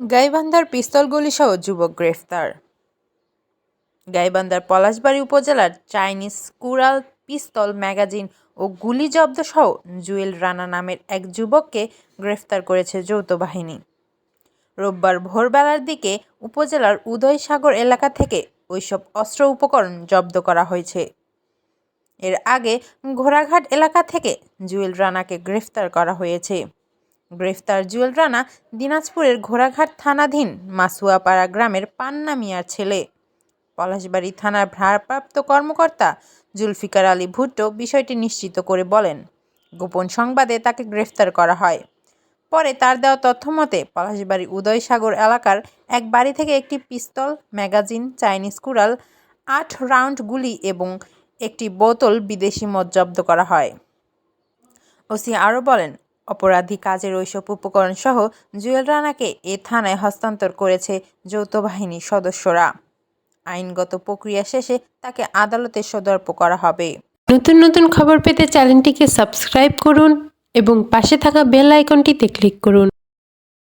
গাইবান্ধার পিস্তল গুলিসহ যুবক গ্রেফতার। গাইবান্ধার পলাশবাড়ী উপজেলার চাইনিজ কুরাল পিস্তল ম্যাগাজিন ও গুলি জব্দসহ জুয়েল রানা নামের এক যুবককে গ্রেফতার করেছে যৌথ বাহিনী রোববার ভোরবেলার দিকে উপজেলার উদয়সাগর এলাকা থেকে ওইসব অস্ত্র উপকরণ জব্দ করা হয়েছে। এর আগে ঘোড়াঘাট এলাকা থেকে জুয়েল রানাকে গ্রেফতার করা হয়েছে। গ্রেফতার জুয়েল রানা দিনাজপুরের ঘোড়াঘাট থানাধীন মাসুয়াপাড়া গ্রামের পান্না মিয়ার ছেলে। পলাশবাড়ি থানার ভারপ্রাপ্ত কর্মকর্তা জুলফিকার আলী ভুট্টো বিষয়টি নিশ্চিত করে বলেন, গোপন সংবাদে তাকে গ্রেফতার করা হয়। পরে তার দেওয়া তথ্য মতে, পলাশবাড়ি উদয়সাগর এলাকার এক বাড়ি থেকে একটি পিস্তল, ম্যাগাজিন, চাইনিজ কুড়াল, আট রাউন্ড গুলি এবং একটি বোতল বিদেশি মদ জব্দ করা হয়। ওসি আরও বলেন অপরাধী কাজের ওইসব উপকরণ সহ জুয়েল রানাকে এ থানায় হস্তান্তর করেছে যৌথ বাহিনীর সদস্যরা। আইনগত প্রক্রিয়া শেষে তাকে আদালতে সদর্প করা হবে। নতুন নতুন খবর পেতে চ্যানেলটিকে সাবস্ক্রাইব করুন এবং পাশে থাকা বেল আইকনটিতে ক্লিক করুন।